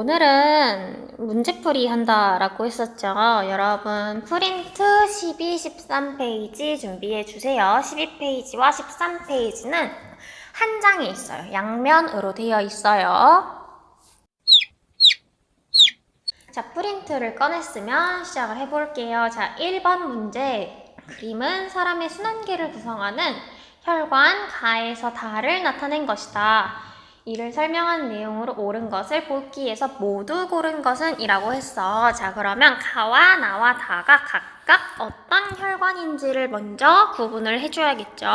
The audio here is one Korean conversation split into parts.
오늘은 문제풀이 한다라고 했었죠. 여러분, 프린트 12, 13페이지 준비해 주세요. 12페이지와 13페이지는 한 장에 있어요. 양면으로 되어 있어요. 자, 프린트를 꺼냈으면 시작을 해볼게요. 자, 1번 문제. 그림은 사람의 순환계를 구성하는 혈관 가에서 다를 나타낸 것이다. 이를 설명한 내용으로 옳은 것을 볼기에서 모두 고른 것은 이라고 했어. 자, 그러면 가와 나와 다가 각각 어떤 혈관인지를 먼저 구분을 해줘야겠죠.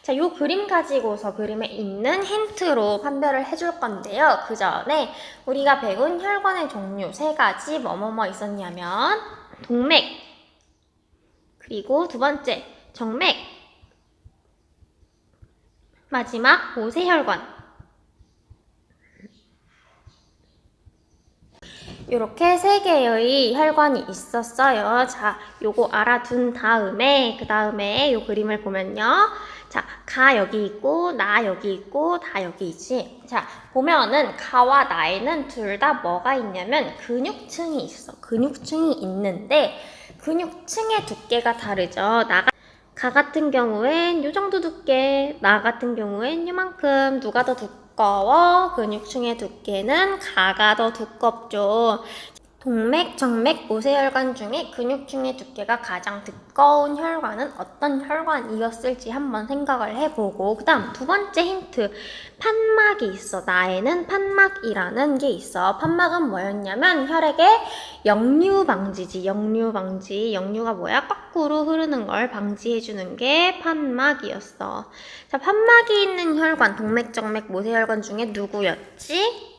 자, 요 그림 가지고서 그림에 있는 힌트로 판별을 해줄 건데요. 그 전에 우리가 배운 혈관의 종류 세 가지 뭐뭐뭐 있었냐면 동맥 그리고 두 번째 정맥 마지막 모세혈관 이렇게 세 개의 혈관이 있었어요. 자, 요거 알아둔 다음에 그 다음에 요 그림을 보면요. 자, 가 여기 있고 나 여기 있고 다 여기 있지. 자, 보면은 가와 나에는 둘 다 뭐가 있냐면 근육층이 있어. 근육층이 있는데 근육층의 두께가 다르죠. 나가 가 같은 경우엔 요 정도 두께, 나 같은 경우엔 요만큼 누가 더 두 꺼워? 근육층의 두께는 가가 더 두껍죠. 동맥, 정맥, 모세혈관 중에 근육층의 두께가 가장 두꺼운 혈관은 어떤 혈관이었을지 한번 생각을 해보고 그 다음 두 번째 힌트. 판막이 있어. 나에는 판막이라는 게 있어. 판막은 뭐였냐면 혈액의 역류 방지지. 역류 방지. 역류가 뭐야? 거꾸로 흐르는 걸 방지해주는 게 판막이었어. 자 판막이 있는 혈관 동맥, 정맥, 모세혈관 중에 누구였지?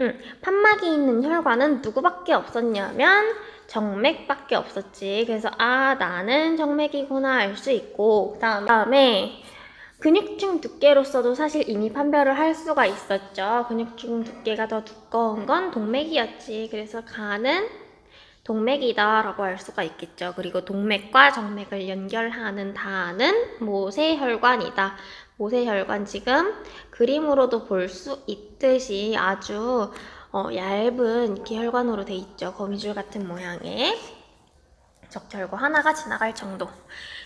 응, 판막이 있는 혈관은 누구밖에 없었냐면 정맥밖에 없었지. 그래서 아 나는 정맥이구나 알 수 있고 그다음- 그다음에 근육층 두께로서도 사실 이미 판별을 할 수가 있었죠. 근육층 두께가 더 두꺼운 건 동맥이었지. 그래서 가는 동맥이다라고 할 수가 있겠죠. 그리고 동맥과 정맥을 연결하는 다는 모세혈관이다. 모세혈관 지금 그림으로도 볼 수 있듯이 아주 어, 얇은 이렇게 혈관으로 돼 있죠. 거미줄 같은 모양의 적혈구 하나가 지나갈 정도.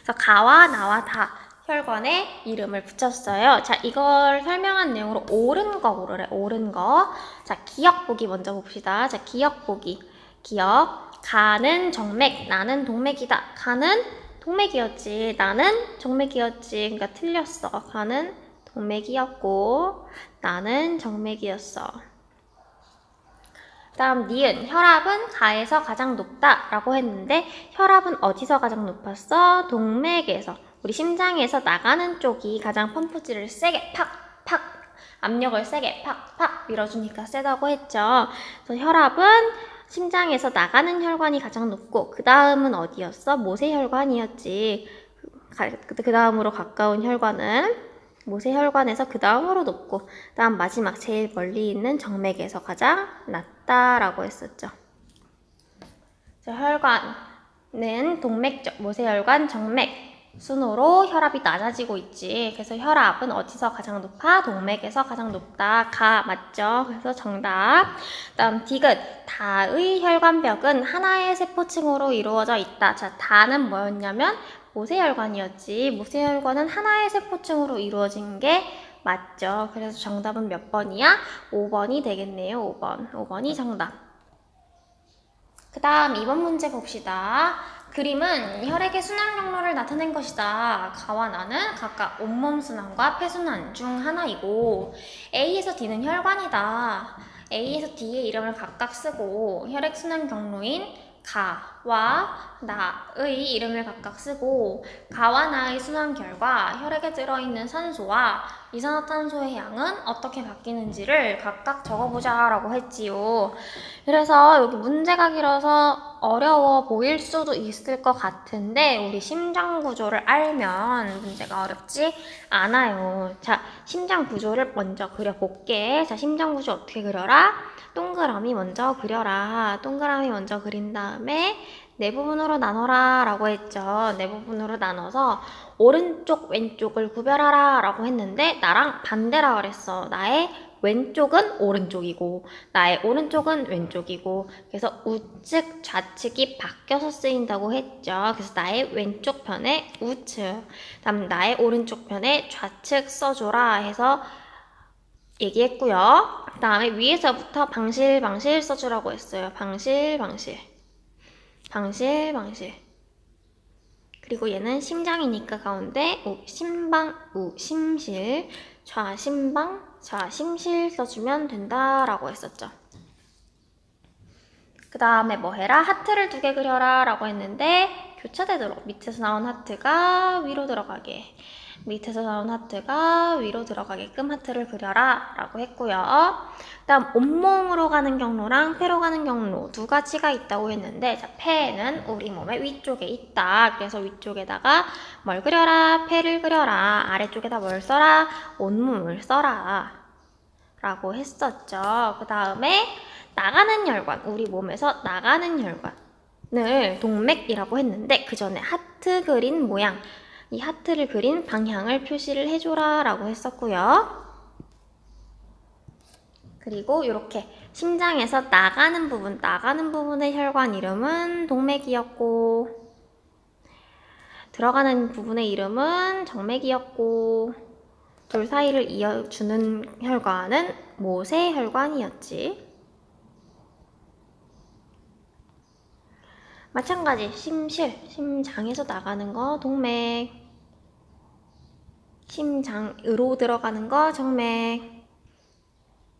그래서 가와 나와 다 혈관에 이름을 붙였어요. 자, 이걸 설명한 내용으로 옳은 거 고르래. 옳은 거. 자, 기억 보기 먼저 봅시다. 자, 기억 보기. 기억. 가는 정맥, 나는 동맥이다. 가는 동맥이었지. 나는 정맥이었지. 그러니까 틀렸어. 가는 동맥이었고, 나는 정맥이었어. 다음 니은 혈압은 가에서 가장 높다라고 했는데 혈압은 어디서 가장 높았어? 동맥에서 우리 심장에서 나가는 쪽이 가장 펌프질을 세게 팍팍 압력을 세게 팍팍 밀어주니까 세다고 했죠. 그래서 혈압은 심장에서 나가는 혈관이 가장 높고 그 다음은 어디였어? 모세혈관이었지. 그 다음으로 가까운 혈관은 모세혈관에서 그 다음으로 높고 다음 마지막 제일 멀리 있는 정맥에서 가장 낮다라고 했었죠. 자, 혈관은 동맥, 모세혈관, 정맥 순으로 혈압이 낮아지고 있지. 그래서 혈압은 어디서 가장 높아? 동맥에서 가장 높다. 가 맞죠? 그래서 정답. 다음 디귿 다의 혈관벽은 하나의 세포층으로 이루어져 있다. 자, 다는 뭐였냐면 모세혈관이었지. 모세혈관은 하나의 세포층으로 이루어진 게 맞죠. 그래서 정답은 몇 번이야? 5번이 되겠네요. 5번. 5번이 정답. 그 다음 2번 문제 봅시다. 그림은 혈액의 순환 경로를 나타낸 것이다. 가와 나는 각각 온몸 순환과 폐순환 중 하나이고 A에서 D는 혈관이다. A에서 D의 이름을 각각 쓰고 혈액 순환 경로인 가와 나의 이름을 각각 쓰고 가와 나의 순환 결과 혈액에 들어있는 산소와 이산화탄소의 양은 어떻게 바뀌는지를 각각 적어보자 라고 했지요. 그래서 여기 문제가 길어서 어려워 보일 수도 있을 것 같은데 우리 심장 구조를 알면 문제가 어렵지 않아요. 자, 심장 구조를 먼저 그려볼게. 자, 심장 구조 어떻게 그려라? 동그라미 먼저 그려라. 동그라미 먼저 그린 다음에 네 부분으로 나눠라 라고 했죠. 네 부분으로 나눠서 오른쪽 왼쪽을 구별하라 라고 했는데 나랑 반대라 그랬어. 나의 왼쪽은 오른쪽이고 나의 오른쪽은 왼쪽이고 그래서 우측 좌측이 바뀌어서 쓰인다고 했죠. 그래서 나의 왼쪽 편에 우측, 그다음 나의 오른쪽 편에 좌측 써줘라 해서 얘기했고요. 그 다음에 위에서부터 방실 방실 써주라고 했어요. 방실 방실 방실 방실 그리고 얘는 심장이니까 가운데 우, 심방 우 심실 좌심방 좌심실 써주면 된다라고 했었죠. 그 다음에 뭐 해라? 하트를 두 개 그려라 라고 했는데 교차되도록 밑에서 나온 하트가 위로 들어가게 밑에서 나온 하트가 위로 들어가게끔 하트를 그려라 라고 했고요. 그 다음 온몸으로 가는 경로랑 폐로 가는 경로 두 가지가 있다고 했는데 자, 폐는 우리 몸의 위쪽에 있다. 그래서 위쪽에다가 뭘 그려라? 폐를 그려라. 아래쪽에다 뭘 써라? 온몸을 써라. 라고 했었죠. 그 다음에 나가는 혈관, 우리 몸에서 나가는 혈관을 동맥이라고 했는데 그 전에 하트 그린 모양, 이 하트를 그린 방향을 표시를 해줘라 라고 했었고요. 그리고 이렇게 심장에서 나가는 부분, 나가는 부분의 혈관 이름은 동맥이었고 들어가는 부분의 이름은 정맥이었고 둘 사이를 이어주는 혈관은 모세혈관이었지. 마찬가지 심실, 심장에서 나가는 거 동맥, 심장으로 들어가는 거 정맥,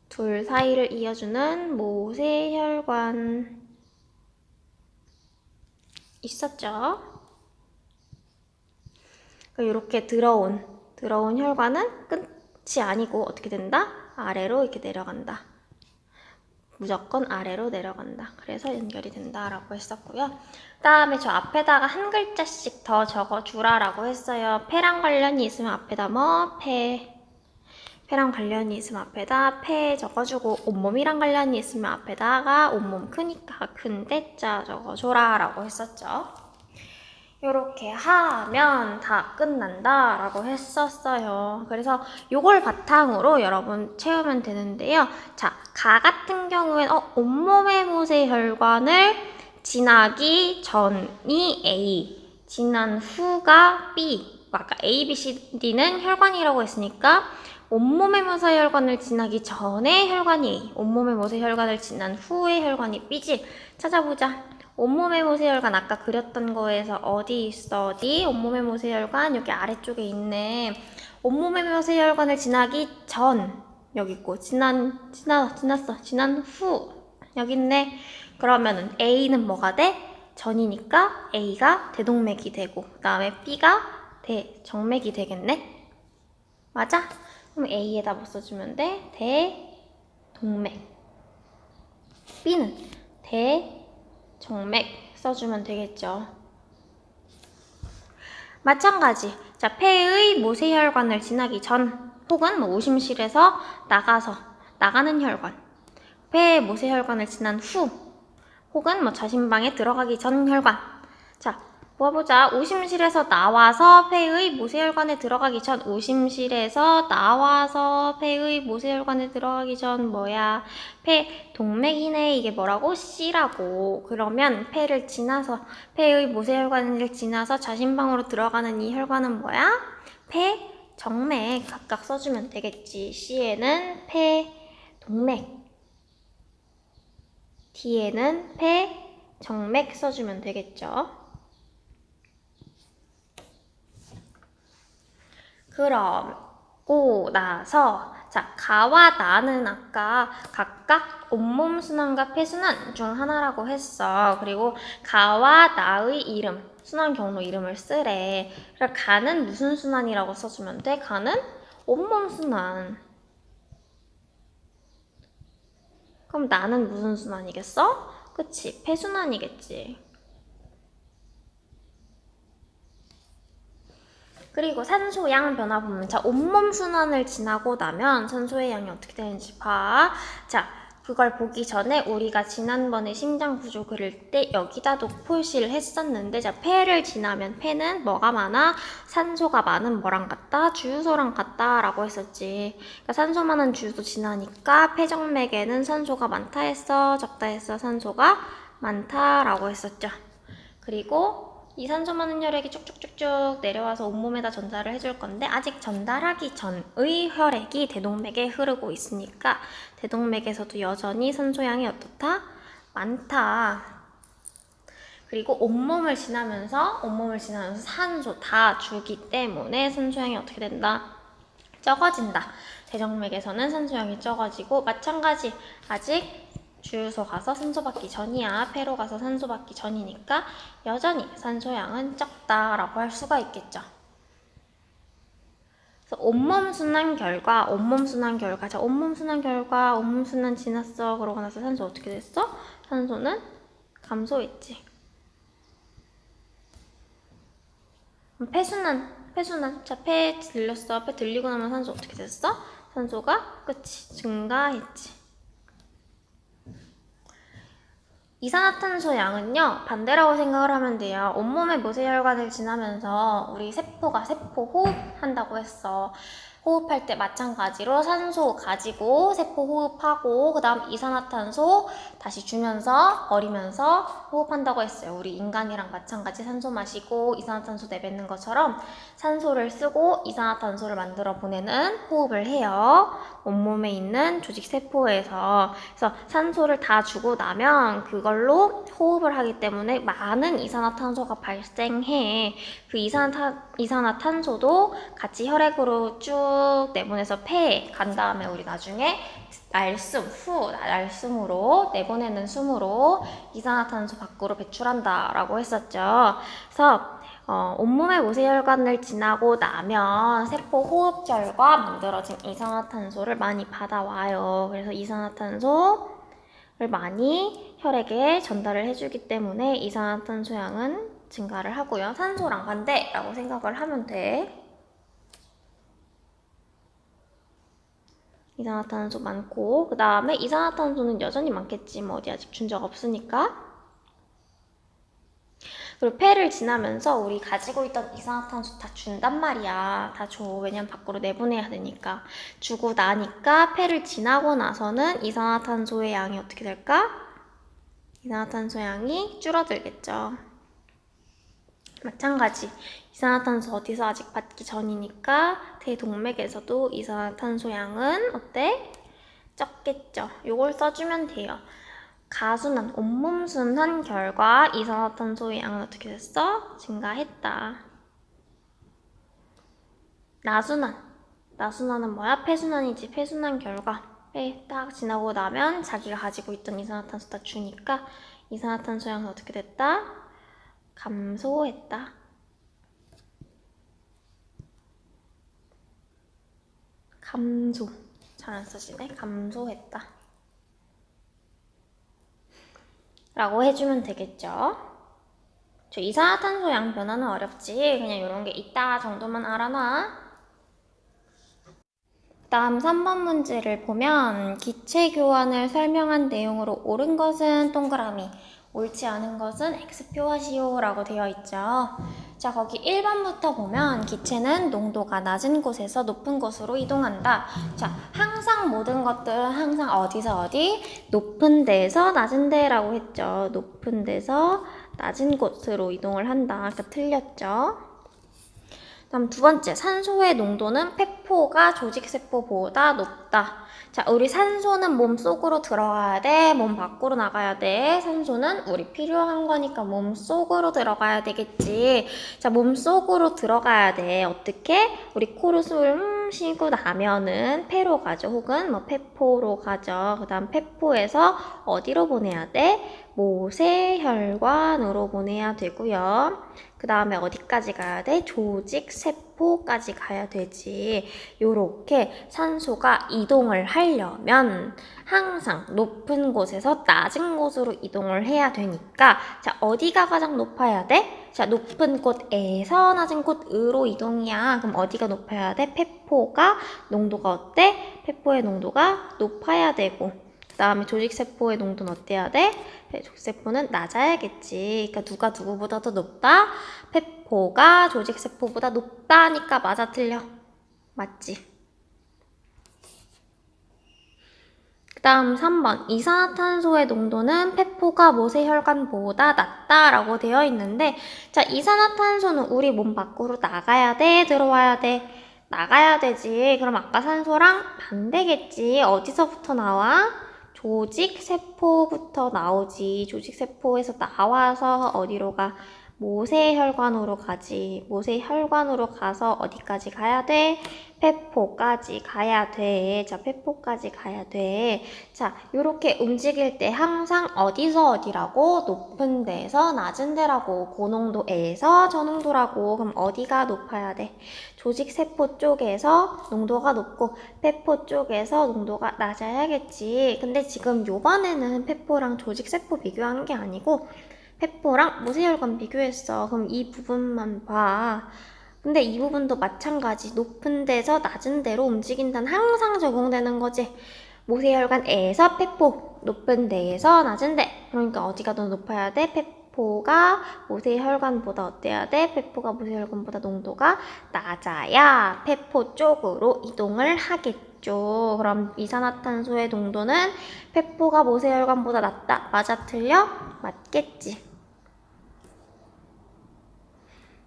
둘 사이를 이어주는 모세혈관 있었죠. 이렇게 들어온 들어온 혈관은 끝이 아니고 어떻게 된다? 아래로 이렇게 내려간다. 무조건 아래로 내려간다. 그래서 연결이 된다라고 했었고요. 그 다음에 저 앞에다가 한 글자씩 더 적어주라라고 했어요. 폐랑 관련이 있으면 앞에다 뭐? 폐. 폐랑 관련이 있으면 앞에다 폐 적어주고 온몸이랑 관련이 있으면 앞에다가 온몸 크니까 큰 대자 적어줘라라고 했었죠. 이렇게 하면 다 끝난다 라고 했었어요. 그래서 이걸 바탕으로 여러분 채우면 되는데요. 자, 가 같은 경우엔 어, 온몸의 모세 혈관을 지나기 전이 A, 지난 후가 B. 아까 A, B, C, D는 혈관이라고 했으니까 온몸의 모세 혈관을 지나기 전에 혈관이 A, 온몸의 모세 혈관을 지난 후의 혈관이 B지. 찾아보자. 온몸의 모세혈관 아까 그렸던 거에서 어디 있어 어디? 온몸의 모세혈관 여기 아래쪽에 있네. 온몸의 모세혈관을 지나기 전 여기 있고 지난 지나 지났어 지난 후 여기 있네. 그러면은 A는 뭐가 돼? 전이니까 A가 대동맥이 되고 그다음에 B가 대정맥이 되겠네. 맞아? 그럼 A에다 뭐 써주면 돼? 대동맥. B는 대 정맥 써주면 되겠죠. 마찬가지. 자, 폐의 모세혈관을 지나기 전 혹은 뭐 오심실에서 나가서 나가는 혈관. 폐의 모세혈관을 지난 후 혹은 뭐 자신방에 들어가기 전 혈관. 자, 모아보자. 오심실에서 나와서 폐의 모세혈관에 들어가기 전 오심실에서 나와서 폐의 모세혈관에 들어가기 전 뭐야? 폐 동맥이네. 이게 뭐라고? C라고. 그러면 폐를 지나서 폐의 모세혈관을 지나서 자신방으로 들어가는 이 혈관은 뭐야? 폐 정맥 각각 써주면 되겠지. C에는 폐 동맥 D에는 폐 정맥 써주면 되겠죠. 그러고 나서 자 가와 나는 아까 각각 온몸 순환과 폐순환 중 하나라고 했어. 그리고 가와 나의 이름 순환 경로 이름을 쓰래. 그래 가는 무슨 순환이라고 써주면 돼? 가는 온몸 순환. 그럼 나는 무슨 순환이겠어? 그치 폐순환이겠지. 그리고 산소 양 변화 보면 자 온몸 순환을 지나고 나면 산소의 양이 어떻게 되는지 봐. 자 그걸 보기 전에 우리가 지난번에 심장 구조 그릴 때 여기다도 표시를 했었는데 자 폐를 지나면 폐는 뭐가 많아? 산소가 많은 뭐랑 같다? 주유소랑 같다라고 했었지. 그러니까 산소 많은 주유소 지나니까 폐정맥에는 산소가 많다 했어, 적다 했어, 산소가 많다라고 했었죠. 그리고 이 산소 많은 혈액이 쭉쭉쭉쭉 내려와서 온몸에다 전달을 해줄 건데 아직 전달하기 전의 혈액이 대동맥에 흐르고 있으니까 대동맥에서도 여전히 산소량이 어떻다? 많다. 그리고 온몸을 지나면서 온몸을 지나면서 산소 다 주기 때문에 산소량이 어떻게 된다? 적어진다. 대정맥에서는 산소량이 적어지고 마찬가지 아직 주유소 가서 산소 받기 전이야. 폐로 가서 산소 받기 전이니까 여전히 산소량은 적다라고 할 수가 있겠죠. 온몸 순환 결과, 온몸 순환 결과, 자 온몸 순환 결과, 온몸 순환 지났어. 그러고 나서 산소 어떻게 됐어? 산소는 감소했지. 폐순환, 폐순환. 자, 폐 들렸어. 폐 들리고 나면 산소 어떻게 됐어? 산소가 끝이 증가했지. 이산화탄소 양은요 반대라고 생각을 하면 돼요. 온몸의 모세혈관을 지나면서 우리 세포가 세포 호흡한다고 했어. 호흡할 때 마찬가지로 산소 가지고 세포 호흡하고 그 다음 이산화탄소 다시 주면서 버리면서 호흡한다고 했어요. 우리 인간이랑 마찬가지 산소 마시고 이산화탄소 내뱉는 것처럼 산소를 쓰고 이산화탄소를 만들어 보내는 호흡을 해요. 온몸에 있는 조직 세포에서 그래서 산소를 다 주고 나면 그걸로 호흡을 하기 때문에 많은 이산화탄소가 발생해. 그 이산화, 이산화탄소도 같이 혈액으로 쭉 내보내서 폐에 간 다음에 우리 나중에 날숨, 후, 날숨으로 내보내는 숨으로 이산화탄소 밖으로 배출한다라고 했었죠. 그래서 어, 온몸의 모세혈관을 지나고 나면 세포 호흡절과 만들어진 이산화탄소를 많이 받아와요. 그래서 이산화탄소를 많이 혈액에 전달을 해주기 때문에 이산화탄소량은 증가를 하고요. 산소랑 반대라고 생각을 하면 돼. 이산화탄소 많고 그 다음에 이산화탄소는 여전히 많겠지 뭐 어디 아직 준 적 없으니까 그리고 폐를 지나면서 우리 가지고 있던 이산화탄소 다 준단 말이야. 다 줘. 왜냐면 밖으로 내보내야 되니까. 주고 나니까 폐를 지나고 나서는 이산화탄소의 양이 어떻게 될까? 이산화탄소 양이 줄어들겠죠. 마찬가지. 이산화탄소 어디서 아직 받기 전이니까 대동맥에서도 이산화탄소 양은 어때? 적겠죠. 요걸 써주면 돼요. 가순환, 온몸 순환 결과 이산화탄소의 양은 어떻게 됐어? 증가했다. 나순환. 나순환은 뭐야? 폐순환이지. 폐순환 결과. 폐 딱 지나고 나면 자기가 가지고 있던 이산화탄소 다 주니까 이산화탄소 양은 어떻게 됐다? 감소했다. 감소. 잘 안 써지네. 감소했다. 라고 해주면 되겠죠. 저 이산화탄소 양 변화는 어렵지. 그냥 이런 게 있다 정도만 알아놔. 다음 3번 문제를 보면 기체 교환을 설명한 내용으로 옳은 것은 동그라미, 옳지 않은 것은 X표 하시오라고 되어 있죠. 자, 거기 1번부터 보면 기체는 농도가 낮은 곳에서 높은 곳으로 이동한다. 자, 항상 모든 것들은 항상 어디서 어디? 높은 데에서 낮은 데라고 했죠. 높은 데서 낮은 곳으로 이동을 한다. 아까 틀렸죠? 다음 두 번째, 산소의 농도는 폐포가 조직세포보다 높다. 자, 우리 산소는 몸 속으로 들어가야 돼? 몸 밖으로 나가야 돼? 산소는 우리 필요한 거니까 몸 속으로 들어가야 되겠지. 자, 몸 속으로 들어가야 돼. 어떻게? 우리 코로 숨 쉬고 나면은 폐로 가죠. 혹은 뭐 폐포로 가죠. 그 다음 폐포에서 어디로 보내야 돼? 모세혈관으로 보내야 되고요. 그 다음에 어디까지 가야 돼? 조직 세포 까지 가야 되지. 요렇게 산소가 이동을 하려면 항상 높은 곳에서 낮은 곳으로 이동을 해야 되니까 자, 어디가 가장 높아야 돼? 자, 높은 곳에서 낮은 곳으로 이동이야. 그럼 어디가 높아야 돼? 폐포가 농도가 어때? 폐포의 농도가 높아야 되고 다음에 조직세포의 농도는 어때야 돼? 네, 조직세포는 낮아야겠지. 그러니까 누가 누구보다 더 높다? 페포가 조직세포보다 높다니까 맞아 틀려. 맞지? 그 다음 3번 이산화탄소의 농도는 페포가 모세혈관보다 낮다 라고 되어 있는데 자 이산화탄소는 우리 몸 밖으로 나가야 돼 들어와야 돼 나가야 되지 그럼 아까 산소랑 반대겠지 어디서부터 나와? 조직세포부터 나오지 조직세포에서 나와서 어디로 가? 모세혈관으로 가지 모세혈관으로 가서 어디까지 가야 돼? 페포까지 가야 돼. 자, 페포까지 가야 돼. 자, 요렇게 움직일 때 항상 어디서 어디라고? 높은 데서 낮은 데라고. 고농도 에서 저농도라고. 그럼 어디가 높아야 돼? 조직 세포 쪽에서 농도가 높고 페포 쪽에서 농도가 낮아야겠지. 근데 지금 요번에는 페포랑 조직 세포 비교한 게 아니고 페포랑 모세혈관 비교했어. 그럼 이 부분만 봐. 근데 이 부분도 마찬가지 높은 데서 낮은 데로 움직인다는 항상 적용되는 거지. 모세혈관 에서 페포, 높은 데에서 낮은 데. 그러니까 어디가 더 높아야 돼? 페포가 모세혈관보다 어때야 돼? 페포가 모세혈관보다 농도가 낮아야 페포 쪽으로 이동을 하겠죠. 그럼 이산화탄소의 농도는 페포가 모세혈관보다 낮다. 맞아 틀려? 맞겠지.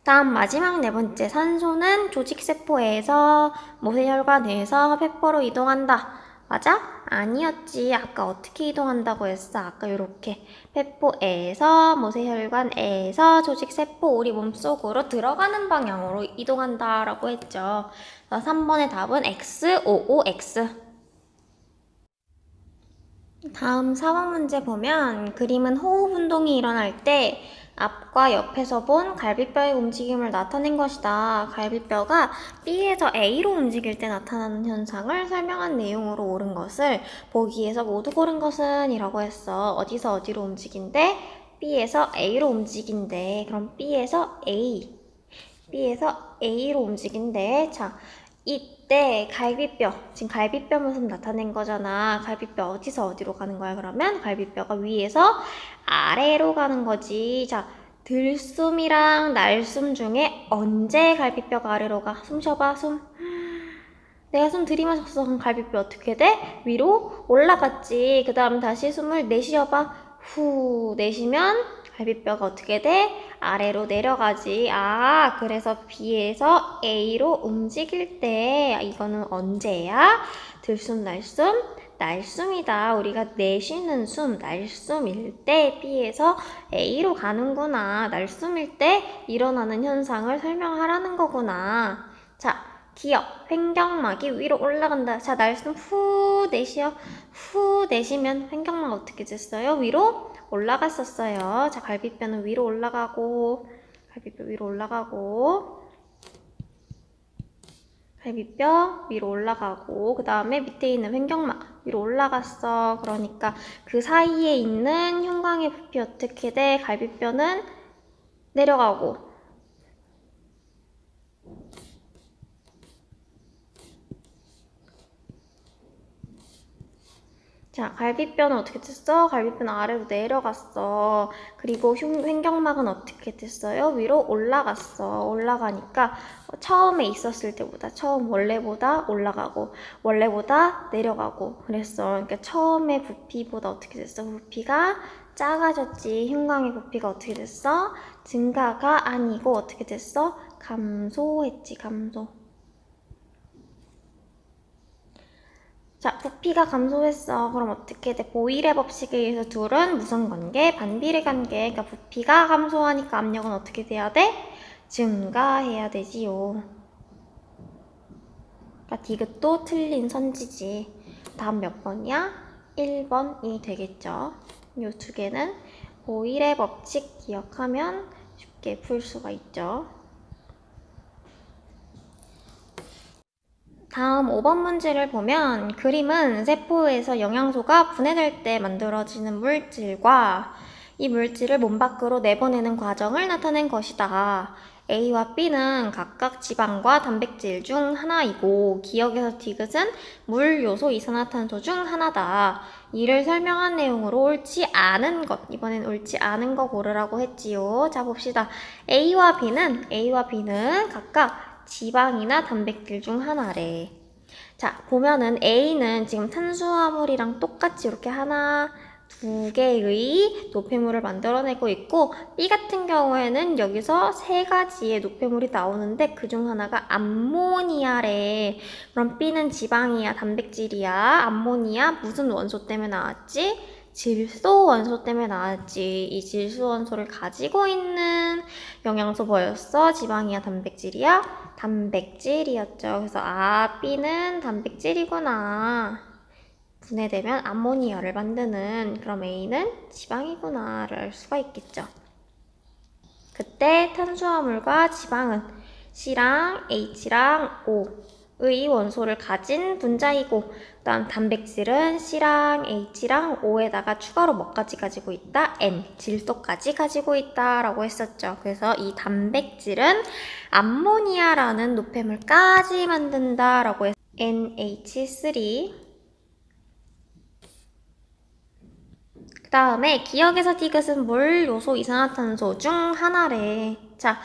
다음 마지막 네 번째 산소는 조직세포에서 모세혈관에서 페포로 이동한다. 맞아? 아니었지. 아까 어떻게 이동한다고 했어? 아까 이렇게 페포에서 모세혈관에서 조직세포 우리 몸속으로 들어가는 방향으로 이동한다라고 했죠. 3번의 답은 X, O, O, X. 다음 4번 문제 보면 그림은 호흡 운동이 일어날 때 앞과 옆에서 본 갈비뼈의 움직임을 나타낸 것이다. 갈비뼈가 B에서 A로 움직일 때 나타나는 현상을 설명한 내용으로 옳은 것을 보기에서 모두 고른 것은 이라고 했어. 어디서 어디로 움직인대? B에서 A로 움직인대. 그럼 B에서 A. B에서 A로 움직인대. 자, 이 때 갈비뼈, 지금 갈비뼈 모습 나타낸 거잖아. 갈비뼈 어디서 어디로 가는 거야, 그러면? 갈비뼈가 위에서 아래로 가는 거지. 자, 들숨이랑 날숨 중에 언제 갈비뼈가 아래로 가? 숨 쉬어봐, 숨. 내가 숨 들이마셨어. 그럼 갈비뼈 어떻게 돼? 위로 올라갔지. 그 다음 다시 숨을 내쉬어봐. 후, 내쉬면 갈비뼈가 어떻게 돼? 아래로 내려가지. 아, 그래서 B에서 A로 움직일 때 이거는 언제야? 들숨, 날숨, 날숨이다. 우리가 내쉬는 숨, 날숨일 때 B에서 A로 가는구나. 날숨일 때 일어나는 현상을 설명하라는 거구나. 자, 기억, 횡격막이 위로 올라간다. 자, 날숨 후 내쉬어. 후 내쉬면 횡격막 어떻게 됐어요? 위로 올라갔었어요. 자, 갈비뼈는 위로 올라가고, 갈비뼈 위로 올라가고, 갈비뼈 위로 올라가고, 그 다음에 밑에 있는 횡격막 위로 올라갔어. 그러니까 그 사이에 있는 흉곽의 부피 어떻게 돼? 갈비뼈는 내려가고, 자, 갈비뼈는 어떻게 됐어? 갈비뼈는 아래로 내려갔어. 그리고 흉, 횡격막은 어떻게 됐어요? 위로 올라갔어. 올라가니까 처음에 있었을 때보다, 처음 원래보다 올라가고, 원래보다 내려가고 그랬어. 그러니까 처음에 부피보다 어떻게 됐어? 부피가 작아졌지. 흉곽의 부피가 어떻게 됐어? 증가가 아니고 어떻게 됐어? 감소했지, 감소. 자, 부피가 감소했어. 그럼 어떻게 돼? 보일의 법칙에 의해서 둘은 무슨 관계? 반비례 관계. 그러니까 부피가 감소하니까 압력은 어떻게 돼야 돼? 증가해야 되지요. 그러니까 디귿도 틀린 선지지. 다음 몇 번이야? 1번이 되겠죠. 이두 개는 보일의 법칙 기억하면 쉽게 풀 수가 있죠. 다음 5번 문제를 보면 그림은 세포에서 영양소가 분해될 때 만들어지는 물질과 이 물질을 몸 밖으로 내보내는 과정을 나타낸 것이다. A와 B는 각각 지방과 단백질 중 하나이고 기억에서 디귿은 물, 요소, 이산화탄소 중 하나다. 이를 설명한 내용으로 옳지 않은 것, 이번엔 옳지 않은 거 고르라고 했지요. 자 봅시다. A와 B는 A와 B는 각각 지방이나 단백질 중 하나래. 자, 보면은 A는 지금 탄수화물이랑 똑같이 이렇게 하나, 두 개의 노폐물을 만들어내고 있고, B 같은 경우에는 여기서 세 가지의 노폐물이 나오는데 그 중 하나가 암모니아래. 그럼 B는 지방이야, 단백질이야, 암모니아 무슨 원소 때문에 나왔지? 질소 원소 때문에 나왔지. 이 질소 원소를 가지고 있는 영양소 뭐였어? 지방이야, 단백질이야? 단백질이었죠. 그래서 아, B는 단백질이구나. 분해되면 암모니아를 만드는 그럼 A는 지방이구나를 알 수가 있겠죠. 그때 탄수화물과 지방은 C랑 H랑 O 의 원소를 가진 분자이고 그다음 단백질은 C랑 H랑 O에다가 추가로 뭐까지 가지고 있다? N, 질소까지 가지고 있다라고 했었죠. 그래서 이 단백질은 암모니아라는 노폐물까지 만든다라고 했 NH3 그 다음에 기억에서 디귿은 물, 요소, 이산화탄소 중 하나래. 자,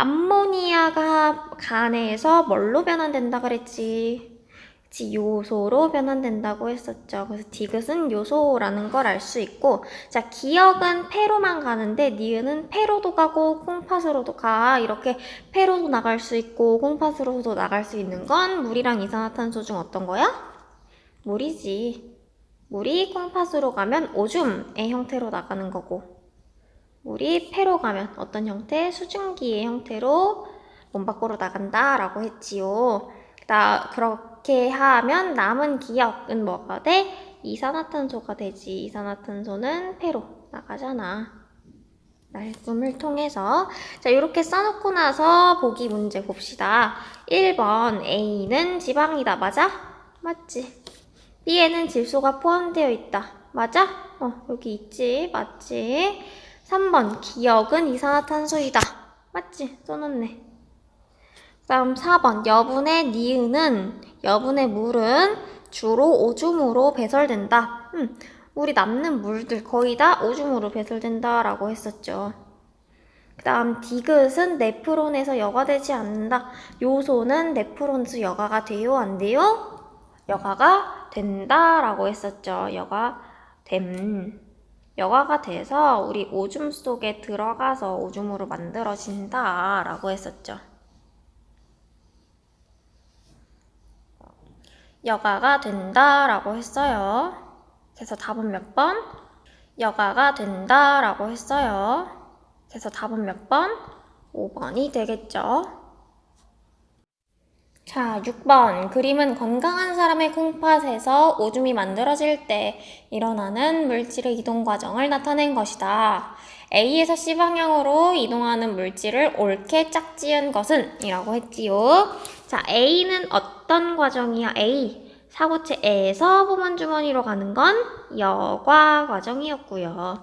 암모니아가 간에서 뭘로 변환된다 그랬지? 그치, 요소로 변환된다고 했었죠. 그래서 디귿은 요소라는 걸 알 수 있고, 자, 기억은 폐로만 가는데, 니은은 폐로도 가고, 콩팥으로도 가. 이렇게 폐로도 나갈 수 있고, 콩팥으로도 나갈 수 있는 건 물이랑 이산화탄소 중 어떤 거야? 물이지. 물이 콩팥으로 가면 오줌의 형태로 나가는 거고 물이 폐로 가면 어떤 형태? 수증기의 형태로 몸 밖으로 나간다 라고 했지요. 나 그렇게 하면 남은 기억은 뭐가 돼? 이산화탄소가 되지. 이산화탄소는 폐로 나가잖아. 날숨을 통해서 자 이렇게 써놓고 나서 보기 문제 봅시다. 1번 A는 지방이다. 맞아? 맞지? B에는 질소가 포함되어 있다. 맞아? 어, 여기 있지. 맞지? 3번, 기억은 이산화탄소이다. 맞지? 써놓네. 다음 4번, 여분의 니은은, 여분의 물은 주로 오줌으로 배설된다. 음, 우리 남는 물들 거의 다 오줌으로 배설된다라고 했었죠. 그 다음 디귿은 네프론에서 여과되지 않는다. 요소는 네프론에서 여과가 돼요? 안 돼요? 여과가 된다라고 했었죠. 여과 됨. 여과가 돼서 우리 오줌 속에 들어가서 오줌으로 만들어진다 라고 했었죠. 여과가 된다 라고 했어요. 그래서 답은 몇 번? 여과가 된다 라고 했어요. 그래서 답은 몇 번? 5번이 되겠죠. 자, 6번. 그림은 건강한 사람의 콩팥에서 오줌이 만들어질 때 일어나는 물질의 이동 과정을 나타낸 것이다. A에서 C 방향으로 이동하는 물질을 옳게 짝지은 것은? 이라고 했지요. 자, A는 어떤 과정이야? A. 사고체에서 포만주머니로 가는 건 여과 과정이었고요.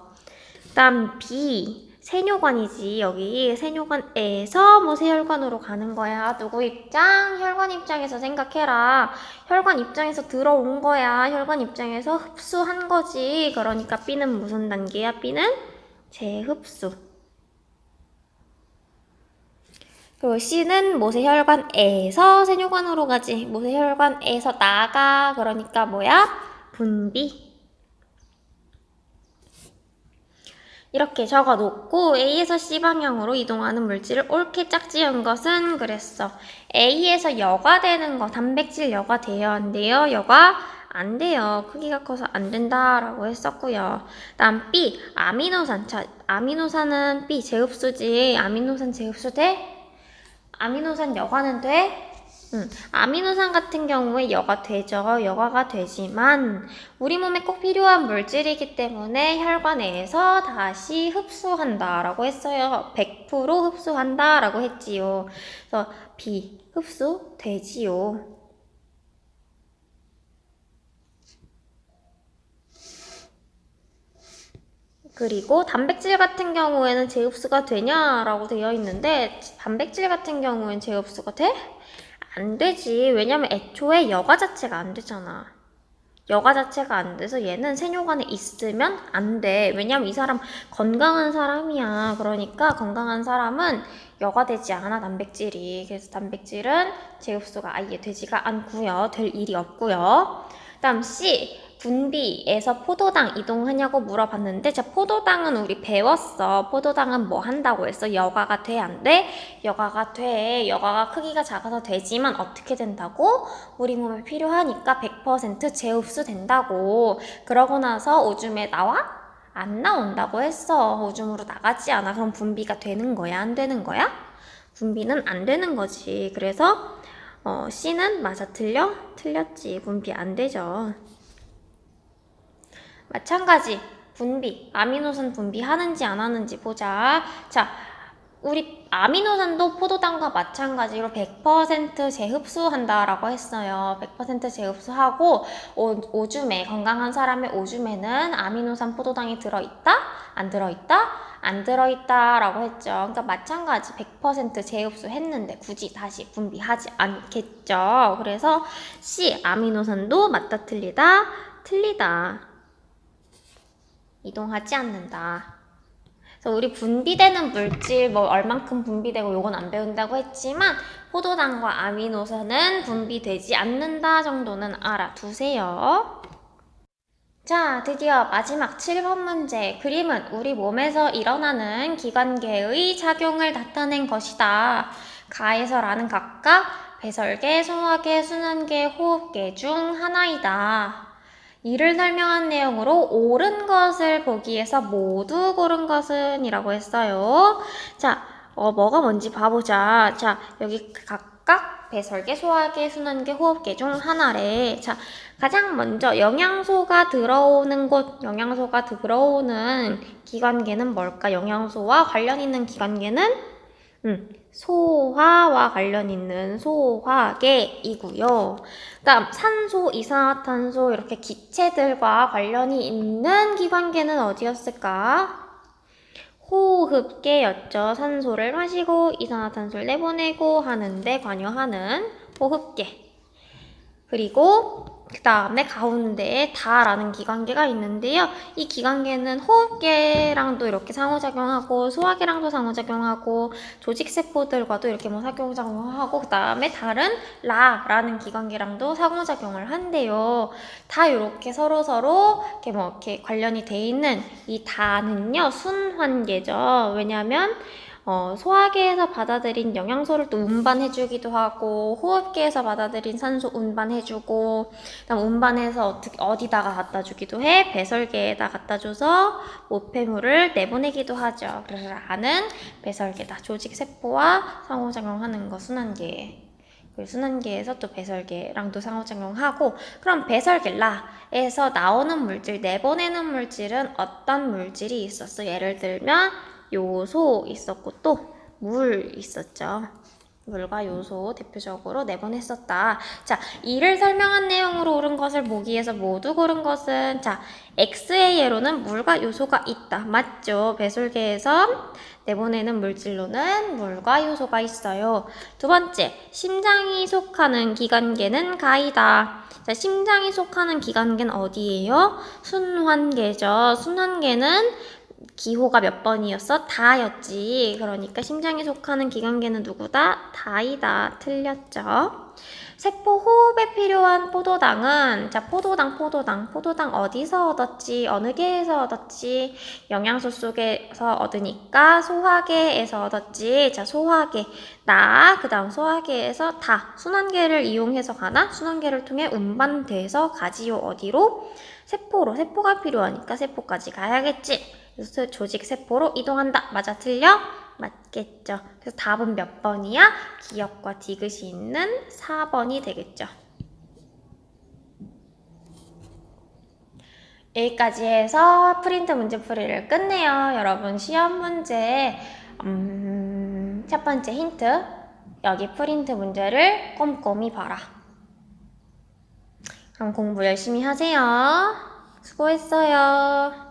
그 다음 B. 세뇨관이지. 여기 세뇨관에서 뭐 세혈관으로 가는 거야. 누구 입장? 혈관 입장에서 생각해라. 혈관 입장에서 들어온 거야. 혈관 입장에서 흡수한 거지. 그러니까 B는 무슨 단계야? B는 재흡수. 그리고 C는 모세혈관에서 세뇨관으로 가지. 모세혈관에서 나가. 그러니까 뭐야? 분비 이렇게 적어 놓고 A에서 C 방향으로 이동하는 물질을 옳게 짝지은 것은 그랬어. A에서 여과되는 거, 단백질 여과돼요? 안 돼요? 여과 안 돼요. 크기가 커서 안 된다라고 했었고요. 다음 B, 아미노산. 자, 아미노산은 B 재흡수지. 아미노산 재흡수 돼? 아미노산 여과는 돼? 음, 아미노산 같은 경우에 여가 되죠. 여과가 되지만 우리 몸에 꼭 필요한 물질이기 때문에 혈관 내에서 다시 흡수한다라고 했어요. 100% 흡수한다라고 했지요. 그래서 비 흡수 되지요. 그리고 단백질 같은 경우에는 제흡수가 되냐라고 되어 있는데 단백질 같은 경우엔 제흡수가 돼? 안 되지. 왜냐면 애초에 여과 자체가 안 되잖아. 여과 자체가 안 돼서 얘는 세뇨관에 있으면 안 돼. 왜냐면 이 사람 건강한 사람이야. 그러니까 건강한 사람은 여과되지 않아 단백질이. 그래서 단백질은 제 흡수가 아예 되지가 않고요. 될 일이 없고요. 다음 C 분비에서 포도당 이동하냐고 물어봤는데 자 포도당은 우리 배웠어. 포도당은 뭐 한다고 했어? 여과가 돼 안 돼? 여과가 돼. 여과가 크기가 작아서 되지만 어떻게 된다고? 우리 몸에 필요하니까 100% 재흡수 된다고. 그러고 나서 오줌에 나와? 안 나온다고 했어. 오줌으로 나가지 않아. 그럼 분비가 되는 거야? 안 되는 거야? 분비는 안 되는 거지. 그래서 어, C는 맞아 틀려? 틀렸지. 분비 안 되죠. 마찬가지 분비 아미노산 분비하는지 안 하는지 보자. 자, 우리 아미노산도 포도당과 마찬가지로 100% 재흡수한다라고 했어요. 100% 재흡수하고 오, 오줌에 건강한 사람의 오줌에는 아미노산 포도당이 들어있다? 안 들어있다? 안 들어있다라고 했죠. 그러니까 마찬가지 100% 재흡수했는데 굳이 다시 분비하지 않겠죠. 그래서 C 아미노산도 맞다 틀리다 틀리다. 이동하지 않는다. 그래서 우리 분비되는 물질 뭐 얼만큼 분비되고 요건 안 배운다고 했지만 포도당과 아미노산은 분비되지 않는다 정도는 알아두세요. 자, 드디어 마지막 7번 문제. 그림은 우리 몸에서 일어나는 기관계의 작용을 나타낸 것이다. 가에서라는 각각 배설계, 소화계, 순환계, 호흡계 중 하나이다. 이를 설명한 내용으로 옳은 것을 보기 위해서 모두 고른 것은 이라고 했어요. 자, 어, 뭐가 뭔지 봐보자. 자, 여기 각각 배설계, 소화계, 순환계, 호흡계 중 하나래. 자, 가장 먼저 영양소가 들어오는 곳, 영양소가 들어오는 기관계는 뭘까? 영양소와 관련 있는 기관계는 음, 소화와 관련 있는 소화계이고요. 그다음 산소, 이산화탄소 이렇게 기체들과 관련이 있는 기관계는 어디였을까? 호흡계였죠. 산소를 마시고 이산화탄소를 내보내고 하는데 관여하는 호흡계. 그리고 그 다음에 가운데에 다라는 기관계가 있는데요. 이 기관계는 호흡계랑도 이렇게 상호작용하고 소화계랑도 상호작용하고 조직세포들과도 이렇게 뭐 상호작용하고 그 다음에 다른 라라는 기관계랑도 상호작용을 한대요. 다 이렇게 서로서로 이렇게 뭐 이렇게 관련이 돼 있는 이 다는요 순환계죠. 왜냐하면 어, 소화계에서 받아들인 영양소를 또 운반해주기도 하고 호흡계에서 받아들인 산소 운반해주고 그다음 운반해서 어떻게 어디다가 갖다 주기도 해 배설계에다 갖다 줘서 모폐물을 내보내기도 하죠. 그래서 라는 배설계다. 조직 세포와 상호작용하는 거 순환계. 그리고 순환계에서 또 배설계랑도 상호작용하고 그럼 배설계 라에서 나오는 물질 내보내는 물질은 어떤 물질이 있었어? 예를 들면 요소 있었고 또 물 있었죠. 물과 요소 대표적으로 내보냈었다. 자, 이를 설명한 내용으로 옳은 것을 보기 위해서 모두 고른 것은 자, X의 예로는 물과 요소가 있다. 맞죠? 배설계에서 내보내는 물질로는 물과 요소가 있어요. 두 번째, 심장이 속하는 기관계는 가이다. 자, 심장이 속하는 기관계는 어디예요? 순환계죠. 순환계는 기호가 몇 번이었어? 다였지. 그러니까 심장에 속하는 기관계는 누구다? 다이다. 틀렸죠. 세포 호흡에 필요한 포도당은 자 포도당 포도당 포도당 어디서 얻었지 어느 개에서 얻었지 영양소 속에서 얻으니까 소화계에서 얻었지 자 소화계 나 그다음 소화계에서 다 순환계를 이용해서 가나 순환계를 통해 운반돼서 가지요 어디로 세포로 세포가 필요하니까 세포까지 가야겠지 그래서 조직 세포로 이동한다 맞아 틀려 맞겠죠. 그래서 답은 몇 번이야? 기역과 디귿이 있는 4번이 되겠죠. 여기까지 해서 프린트 문제풀이를 끝내요. 여러분 시험 문제 음, 첫 번째 힌트 여기 프린트 문제를 꼼꼼히 봐라. 그럼 공부 열심히 하세요. 수고했어요.